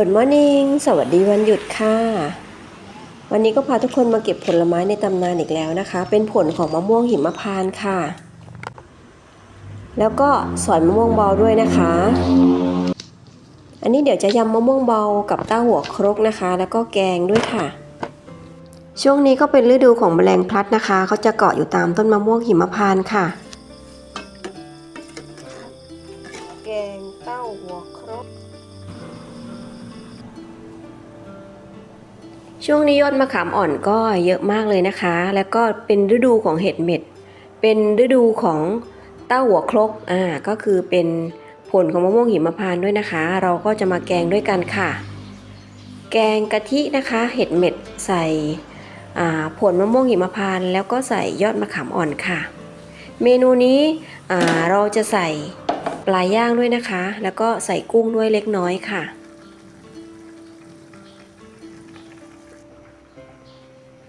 Good morning สวัสดีวันหยุดค่ะ วันนี้ก็พาทุกคนมาเก็บผลไม้ในตำนานอีกแล้วนะคะ เป็นผลของมะม่วงหิมพานต์ค่ะ แล้วก็สอยมะม่วงเบาด้วยนะคะ อันนี้เดี๋ยวจะยำมะม่วงเบากับเต้าหัวครกนะคะ แล้วก็แกงด้วยค่ะ ช่วงนี้ก็เป็นฤดูของแมลงพลัดนะคะเขาจะเกาะอยู่ตามต้นมะม่วงหิมพานต์ค่ะ แกงเต้าหัวครก ช่วงนี้ยอดมะขามอ่อนก็เยอะมากเลยนะคะ แล้วก็เป็นฤดูของเห็ดเม็ด เป็นฤดูของเต้าหัวครกอ่าก็คือเป็นผลของมะม่วงหิมพานต์ด้วยนะคะ เราก็จะมาแกงด้วยกันค่ะ แกงกะทินะคะ เห็ดเม็ดใส่ผลมะม่วงหิมพานต์แล้วก็ใส่ยอดมะขามอ่อนค่ะ เมนูนี้เราจะใส่ปลาย่างด้วยนะคะ แล้วก็ใส่กุ้งด้วยเล็กน้อยค่ะ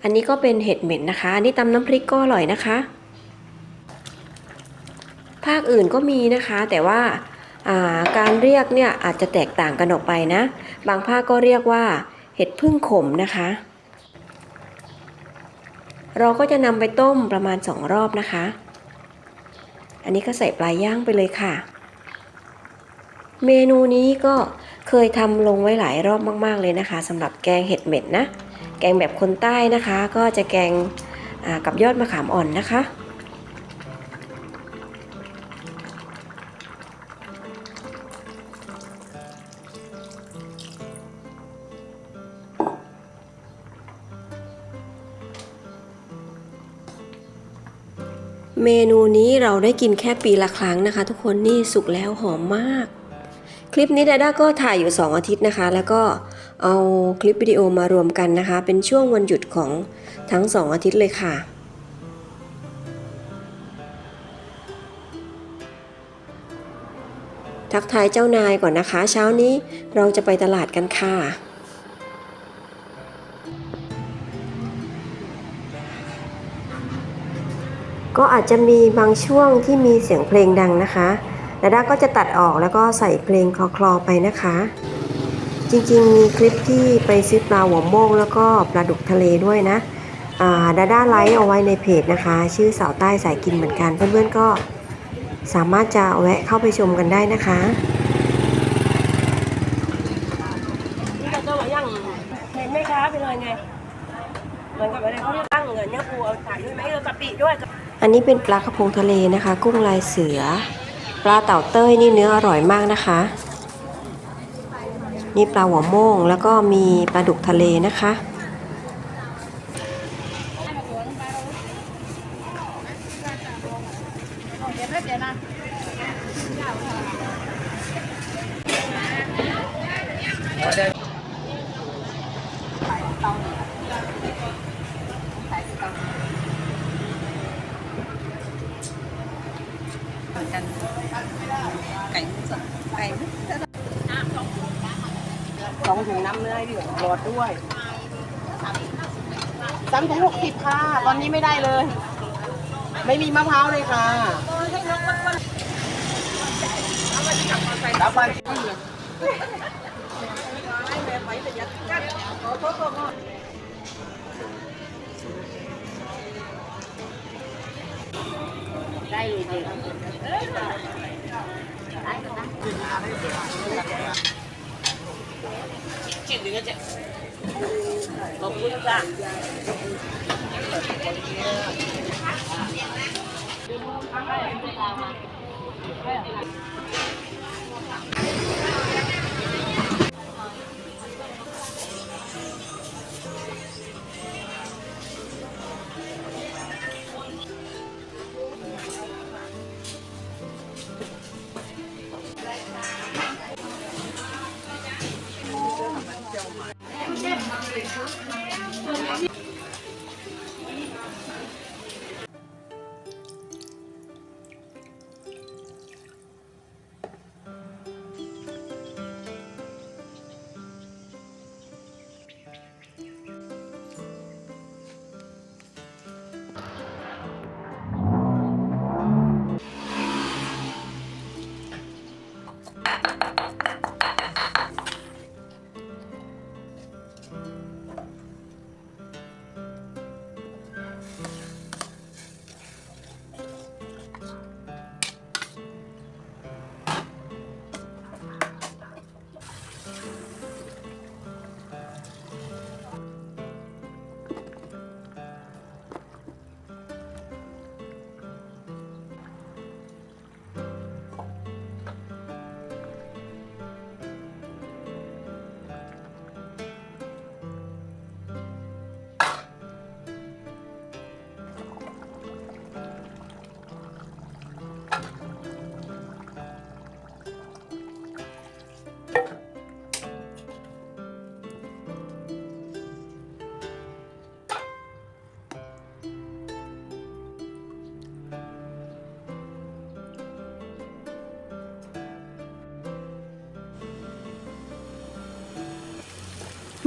อันนี้ก็เป็นเห็ดเหม็นนะคะ อันนี้ตำน้ำพริกก็อร่อยนะคะ ภาคอื่นก็มีนะคะ แต่ว่าาการเรียกเนี่ยอาจจะแตกต่างกันออกไปนะ บางภาคก็เรียกว่า เห็ดพึ่งขมนะคะ เราก็จะนำไปต้มประมาณ2รอบนะคะ อันนี้ก็ใส่ปลาย่างไปเลยค่ะ เมนูนี้ก็เคยทำลงไว้หลายรอบมาก ๆเลยนะคะสำหรับแกงเห็ดเหม็ดนะ แกงแบบคนใต้นะคะ ก็จะแกงกับยอดมะขามอ่อนนะคะ เมนูนี้เราได้กินแค่ปีละครั้งนะคะ ทุกคนนี่สุกแล้วหอมมาก คลิปนี้ดาด้าก็ถ่ายอยู่ 2 อาทิตย์นะคะ แล้วก็ เอาคลิปวิดีโอมารวมกันนะคะ เป็นช่วงวันหยุดของทั้ง 2 อาทิตย์เลยค่ะทักทายเจ้านายก่อนนะคะ เช้านี้เราจะไปตลาดกันค่ะ ก็อาจจะมีบางช่วงที่มีเสียงเพลงดังนะคะดาด้าก็จะตัดออกแล้วก็ใส่เพลงคลอๆไปนะคะ จริงๆ มีคลิปที่ไปซื้อปลาหัวโมงแล้วก็ปลาดุกทะเลด้วยนะอ่าดาด้าไลฟ์เอาไว้ในเพจนะคะ ชื่อสาวใต้สายกินเหมือนกัน เพื่อนๆก็สามารถจะแวะเข้าไปชมกันได้นะคะนี่ก็ว่าย่างเห็นไหมคะไปเลยไงเหมือนกับอะไรเขาเรียกตั้งเงินเนี่ยครูเอาใส่ด้วยไหมเอากะปิด้วย อันนี้เป็นปลากระพงทะเลนะคะ กุ้งลายเสือ ปลาเต่าเต้ยนี่เนื้ออร่อยมากนะคะ นี่ปลาหัวโม่งแล้วก็มีปลาดุกทะเลนะคะ ไก่ไก่ สองถุงน้ำเนื้อให้พี่หลอดด้วยสามถุงหกสิบค่ะ ตอนนี้ไม่ได้เลย ไม่มีมะพร้าวเลยค่ะรับไปได้เลยเด็ก จิตหนึ่งก็จะขอบคุณจ้ะอ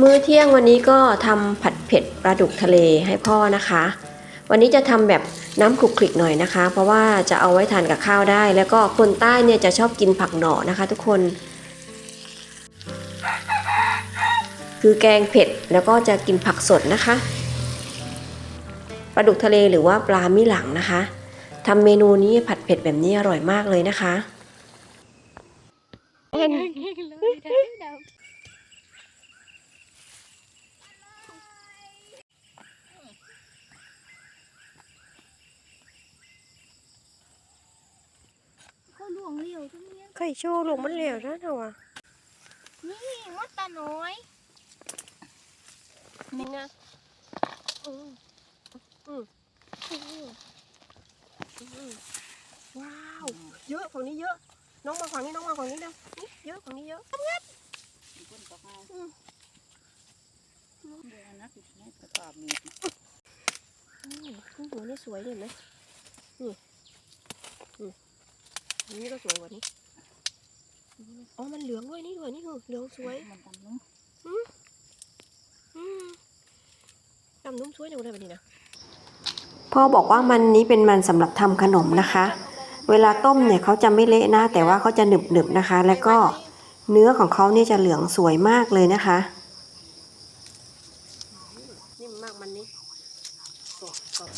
มื้อเที่ยงวันนี้ก็ทำผัดเผ็ดปลาดุกทะเลให้พ่อนะคะ วันนี้จะทำแบบน้ำคลุกคลิกหน่อยนะคะ เพราะว่าจะเอาไว้ทานกับข้าวได้ แล้วก็คนใต้เนี่ยจะชอบกินผักหน่อนะคะ ทุกคน คือแกงเผ็ดแล้วก็จะกินผักสดนะคะปลาดุกทะเลหรือว่าปลามิหลังนะคะทำเมนูนี้ผัดเผ็ดแบบนี้อร่อยมากเลยนะคะ เห็น ก็หลวงเหลียวตรงเนี้ย ไข่โชว์ลงมันเหลวนะเนาะนี่มดตาน้อยนี่นะอืมว้าว เยอะฝั่งนี้เยอะ น้องมาฝั่งนี้น้องมาฝั่งนี้เร็วนี่เยอะฝั่งนี้เยอะอืมข้างหัวนี่สวยเลยไหมนี่อืมอันนี้ก็สวยกว่านี้อ๋อ มันเหลืองด้วยนี่ด้วยนี่คือเหลืองสวยมันตำนุ่มอืมดำนุ่มสวยจังเลยแบบนี้นะพ่อบอกว่ามันนี้เป็นมันสำหรับทำขนมนะคะ เวลาต้มเนี่ยเขาจะไม่เละนะ แต่ว่าเขาจะหนึบหนึบๆนะคะ แล้วก็เนื้อของเขาเนี่ยจะเหลืองสวยมากเลยนะคะนิ่มมากมันนี้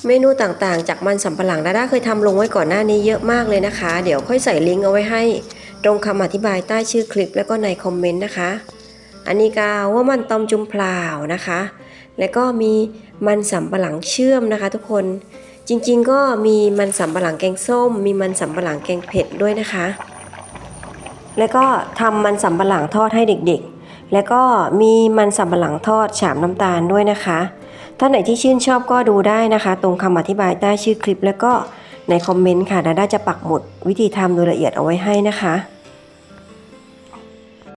เมนูต่างๆ จากมันสำปะหลังดาด้าเคยทำลงไว้ก่อนหน้านี้เยอะมากเลยนะคะ เดี๋ยวค่อยใส่ลิงก์เอาไว้ให้ ตรงคำอธิบายใต้ชื่อคลิปแล้วก็ในคอมเมนต์นะคะ อันนี้ก็ว่ามันตอมจุมพลาวนะคะ แล้วก็มีมันสำปะหลังเชื่อมนะคะ ทุกคนจริงๆ ก็มีมันสำปะหลังแกงส้ม มีมันสำปะหลังแกงเผ็ดด้วยนะคะ แล้วก็ทำมันสำปะหลังทอดให้เด็กๆ แล้วก็มีมันสำปะหลังทอดฉาบน้ำตาลด้วยนะคะท่านไหนที่ชื่นชอบก็ดูได้นะคะ ตรงคำอธิบายใต้ชื่อคลิป แล้วก็ในคอมเมนต์ค่ะดาด้าจะปักหมุดวิธีทำโดยละเอียดเอาไว้ให้นะคะ